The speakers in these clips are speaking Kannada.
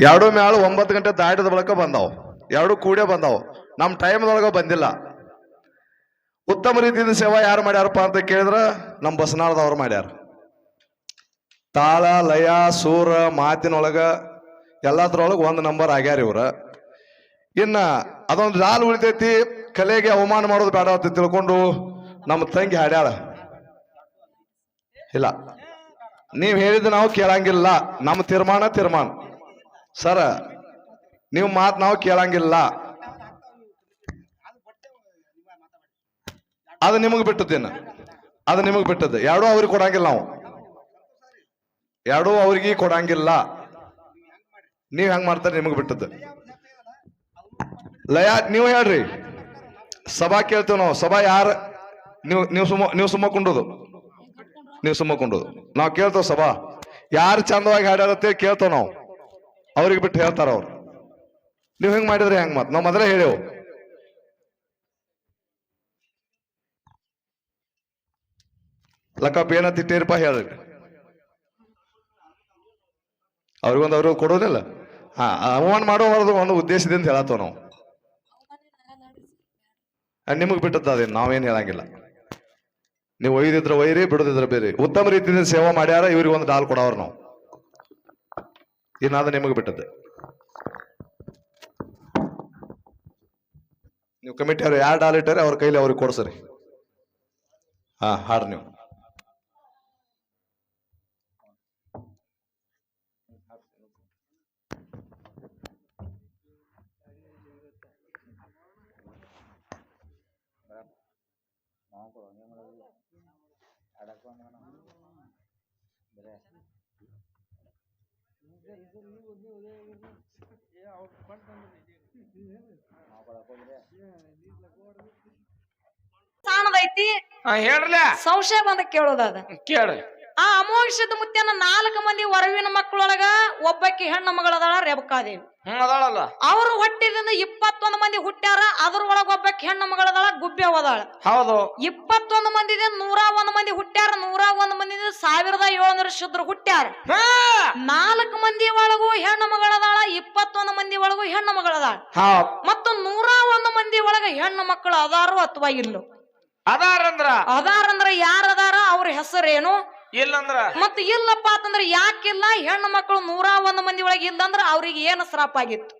ಎರಡು ಮ್ಯಾಳು ಒಂಬತ್ತು ಗಂಟೆ ದಾಟಿದ ಬಳಕ ಬಂದಾವು. ಎರಡು ಕೂಡೇ ಬಂದಾವು. ನಮ್ಮ ಟೈಮ್ದೊಳಗೆ ಬಂದಿಲ್ಲ. ಉತ್ತಮ ರೀತಿಯಿಂದ ಸೇವಾ ಯಾರು ಮಾಡ್ಯಾರಪ್ಪ ಅಂತ ಕೇಳಿದ್ರೆ ನಮ್ಮ ಬಸನಾಳದವ್ರು ಮಾಡ್ಯಾರ. ತಾಳ, ಲಯ, ಸೂರ, ಮಾತಿನೊಳಗೆ ಎಲ್ಲದ್ರೊಳಗೆ ಒಂದು ನಂಬರ್ ಆಗ್ಯಾರ ಇವ್ರ. ಇನ್ನ ಅದೊಂದು ಜಾಲ್ ಉಳಿತೈತಿ, ಕಲೆಗೆ ಅವಮಾನ ಮಾಡೋದು ಬೇಡ ಅಂತ ತಿಳ್ಕೊಂಡು ನಮ್ಮ ತಂಗಿ ಹಾಡ್ಯಾಳ. ಇಲ್ಲ. ನೀವು ಹೇಳಿದ್ದು ನಾವು ಕೇಳಂಗಿಲ್ಲ. ನಮ್ಮ ತೀರ್ಮಾನ ತೀರ್ಮಾನ. ಸರ, ನೀವು ಮಾತು ನಾವು ಕೇಳಂಗಿಲ್ಲ. ಅದು ನಿಮಗೆ ಬಿಟ್ಟದೇನು ಅದು ನಿಮಗೆ ಬಿಟ್ಟದ್ದು. ಎರಡೂ ಅವ್ರಿಗೆ ಕೊಡಂಗಿಲ್ಲ ನಾವು. ಎರಡೂ ಅವ್ರಿಗೆ ಕೊಡಂಗಿಲ್ಲ. ನೀವ್ ಹೆಂಗ್ ಮಾಡ್ತಾರೆ ನಿಮಗೆ ಬಿಟ್ಟದ್ದು. ಲಯ, ನೀವು ಹೇಳ್ರಿ. ಸಭಾ ಕೇಳ್ತೇವೆ ನಾವು. ಸಭಾ ಯಾರ? ನೀವು ನೀವು ಸುಮ್ಮ ನೀವು ಸುಮ್ಮ ಕುಂಡೋದು. ನೀವು ಸುಮ್ಮ ಕುಂಡೋದು. ನಾವು ಕೇಳ್ತೇವೆ ಸಭಾ. ಯಾರು ಚಂದವಾಗಿ ಹಾಡ್ಯಾರತ್ತೆ ಕೇಳ್ತೇವೆ ನಾವು. ಅವ್ರಿಗೆ ಬಿಟ್ಟು ಹೇಳ್ತಾರ ಅವ್ರು. ನೀವು ಹೆಂಗ್ ಮಾಡಿದ್ರೆ ಹೆಂಗ್ ಮತ್? ನಾವು ಮೊದಲೇ ಹೇಳೇವು. ಲಕ್ಕಪ್ಪ ಏನ ತಿಟ್ಟಿರಪ್ಪ ಹೇಳ್ರಿ. ಅವ್ರಿಗೊಂದು ಅವ್ರಿಗೆ ಕೊಡೋದಿಲ್ಲ. ಹಾ ಅವಮಾನ ಮಾಡೋ ಹೊರದು ಒಂದು ಉದ್ದೇಶದಿಂದ ಹೇಳತ್ತೋ ನಾವು. ನಿಮಗೆ ಬಿಟ್ಟದ್ದು ಅದೇನು? ನಾವೇನು ಹೇಳಂಗಿಲ್ಲ. ನೀವು ಒಯ್ದಿದ್ರೆ ಒಯ್ರಿ, ಬಿಡದಿದ್ರೆ ಬೇರೆ ಉತ್ತಮ ರೀತಿಯಿಂದ ಸೇವಾ ಮಾಡ್ಯಾರ ಇವ್ರಿಗೆ ಒಂದು ಡಾಲ್ ಕೊಡೋರು ನಾವು. ಇನ್ನಾದ ನಿಮಗೆ ಬಿಟ್ಟದ್ದು? ನೀವು ಕಮಿಟಿ ಅವ್ರು ಯಾರು ಡಾಲ್ ಇಟ್ಟಾರೆ ಅವ್ರ ಕೈಲಿ ಅವ್ರಿಗೆ ಕೊಡ್ಸರಿ. ಹಾ, ಹಾಡ್ರಿ ನೀವು. ಸ್ಥಾನದೈತಿ ಹೇಳ್ರಲ್ಲ ಸಂಶಯ ಬಂದ ಕೇಳೋದದ ಕೇಳ್ರಿ. ಆ ಅಮೋಘಿಷದ ಮುತ್ಯನ ನಾಲ್ಕು ಮಂದಿ ವರವಿನ ಮಕ್ಕಳೊಳಗ ಒಬ್ಬಾಕಿ ಹೆಣ್ಣು ಮಗಳದಾಳ ರೇಬಕಾದೇವಿ ಹ್ಮ್ ಅದಾಳಲ್ಲ. ಅವ್ರ ಹೊಟ್ಟಿದಿಂದ ಇಪ್ಪತ್ತೊಂದು ಮಂದಿ ಹುಟ್ಟ್ಯಾರ ಅದ್ರೊಳಗ ಒಬ್ಬ ಹೆಣ್ಣು ಮಗಳದಾಳ ಗುಬ್ಬೆ ಹೋದಾಳ ಹೌದು. ಇಪ್ಪತ್ತೊಂದು ಮಂದಿದಿಂದ ನೂರ ಒಂದ್ ಮಂದಿ ಹುಟ್ಟ್ಯಾರ ನೂರ ಒಂದ್ ಮಂದಿ ಸಾವಿರದ ಏಳ್ನೂರ ಶುದ್ರ ಹುಟ್ಟ್ಯಾರ. ಹಾ! ನಾಲ್ಕು ಮಂದಿ ಒಳಗೂ ಹೆಣ್ಣು ಮಗಳದಾಳ ಇಪ್ಪತ್ತೊಂದು ಮಂದಿ ಒಳಗೂ ಹೆಣ್ಣು ಮಗಳದಾಳ. ಮತ್ತು ನೂರ ಒಂದು ಮಂದಿ ಒಳಗ ಹೆಣ್ಣು ಮಕ್ಕಳು ಅದಾರು ಅಥವಾ ಇಲ್ಲೋ? ಅದಾರಂದ್ರ? ಅದಾರಂದ್ರ ಯಾರದಾರ ಅವ್ರ ಹೆಸರೇನು? ಇಲ್ಲಂದ್ರ? ಮತ್ ಇಲ್ಲಪ್ಪ ಅಂತಂದ್ರ ಯಾಕಿಲ್ಲ? ಹೆಣ್ಣು ಮಕ್ಕಳು ನೂರ ಒಂದ್ ಮಂದಿ ಒಳಗೆ ಇಲ್ಲಂದ್ರ ಅವ್ರಿಗೆ ಏನು ಶ್ರಾಪ ಆಗಿತ್ತು?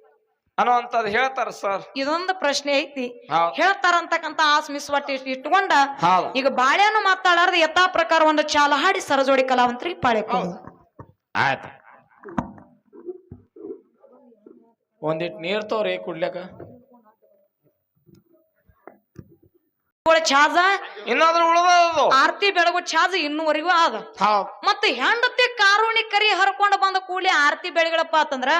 ಅನ್ನುವಂಥದ್ದು ಹೇಳ್ತಾರ ಸರ್. ಇದೊಂದು ಪ್ರಶ್ನೆ ಐತಿ. ಹೇಳ್ತಾರ ಹೇಳ್ತಾರಂತಕ್ಕಂತ ಆಸ್ ಮಿಸ್ವಟ್ಟಿ ಇಟ್ಕೊಂಡ ಹೌದು. ಈಗ ಬಾಳೆನು ಮಾತಾಡಾರ್ದ ಯಥಾ ಪ್ರಕಾರ ಒಂದು ಚಾಲ ಹಾಡಿ ಸರಜೋಡಿ ಕಲಾವಂತರಿಗೆ ಪಾಳೆ. ಆಯ್ತು. ಒಂದಿಟ್ ನೀರ್ ತೋರಿ ಕುಡ್ಲಕ ಛಾಜ ಇನ್ನಾದ್ರೂ ಉಳ್ದದು ಆರ್ತಿ ಬೆಳಗು ಛಾಜ ಇನ್ನುವರೆಗೂ ಆದ. ಮತ್ತೆ ಹೆಂಡತಿ ಕಾರುಣಿ ಕರಿ ಹರ್ಕೊಂಡ್ ಬಂದ ಕೂಡಲೇ ಆರ್ತಿ ಬೆಳಗಳಪ್ಪ ಅಂತಂದ್ರ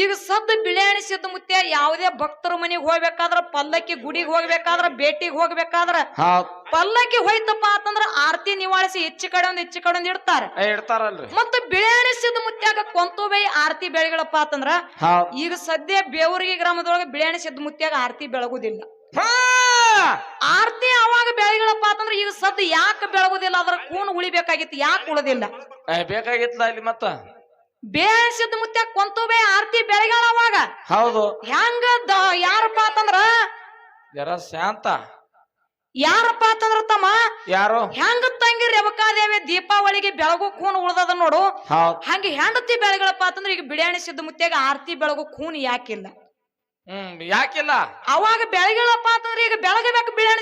ಈಗ ಸದ್ದ ಬಿಳಿಯಾಣಿ ಸಿದ್ದ ಮುತ್ಯ ಯಾವುದೇ ಭಕ್ತರ ಮನೆಗೆ ಹೋಗ್ಬೇಕಾದ್ರ ಪಲ್ಲಕ್ಕಿ ಗುಡಿಗೆ ಹೋಗ್ಬೇಕಾದ್ರ ಭೇಟಿಗೆ ಹೋಗ್ಬೇಕಾದ್ರ ಪಲ್ಲಕ್ಕಿ ಹೋಯ್ತಪ್ಪ ಅಂತಂದ್ರ ಆರ್ತಿ ನಿವಾಳಿಸಿ ಹೆಚ್ಚು ಕಡೆ ಒಂದ್ ಹೆಚ್ಚು ಕಡೆ ಒಂದ್ ಇಡ್ತಾರ. ಮತ್ತೆ ಇಡ್ತಾರಲ್ರಿ. ಮತ್ತ ಬಿಳಿಯಾಣಿ ಸಿದ್ದ ಮುತ್ಯಾಗ ಕೊಂತುಬೈ ಆರ್ತಿ ಬೆಳಗಳಪ್ಪ ಅಂತಂದ್ರ ಈಗ ಸದ್ಯ ಬೇವರಿಗೆ ಗ್ರಾಮದೊಳಗೆ ಬಿಳಿಯಾಣಿ ಸಿದ್ದ ಮುತ್ಯಾಗ ಆರ್ತಿ ಬೆಳಗುದಿಲ್ಲ ಹಾ ಆರ್ತಿ ಅವಾಗ ಬೆಳಗಳಪ್ಪ ಅಂತಂದ್ರ ಈಗ ಸದ್ದು ಯಾಕೆ ಬೆಳಗುದಿಲ್ಲ? ಅದ್ರ ಕೂನ್ ಉಳಿಬೇಕಾಗಿತ್ತು. ಯಾಕೆ ಉಳದಿಲ್ಲ? ಬೇಕಾಗಿತ್ತಲ್ಲ ಇಲ್ಲಿ ಮತ್ತ? ಬೇಸಿದ ಮುತ್ತ ಮುತ್ಯಾಗ ಆರತಿ ಆರ್ತಿ ಬೆಳಗಾಳ ಅವಾಗ. ಹೌದು. ಹೆಂಗ ದ- ಯಾರಪ್ಪ ಅಂತಂದ್ರ ಜರ ಶಾಂತ? ಯಾರಪ್ಪ ಅಂತಂದ್ರ ತಮ್ಮ? ಯಾರು? ಹೆಂಗ ತಂಗಿ ರೇವಕಾದೇವಿ ದೀಪಾವಳಿಗೆ ಬೆಳಗು ಕೂನ್ ಉಳ್ದದ ನೋಡು. ಹೌದ್. ಹಂಗೆ ಹೆಂಡತಿ ಬೆಳಗಳಪ್ಪ ಅಂತಂದ್ರ ಈಗ ಬಿಳಿಯಾಣಿ ಸಿದ್ದ ಮುತ್ಯಾಗ ಆರ್ತಿ ಬೆಳಗು ಕೂನ್ ಯಾಕಿಲ್ಲ. ಹ್ಮ್ ಯಾಕಿಲ್ಲ? ಅವಾಗ ಬೆಳಗಳಪ್ಪ ಅಂತಂದ್ರ ಈಗ ಬೆಳಗಬೇಕು ಬಿಳಿಯಾಣಿ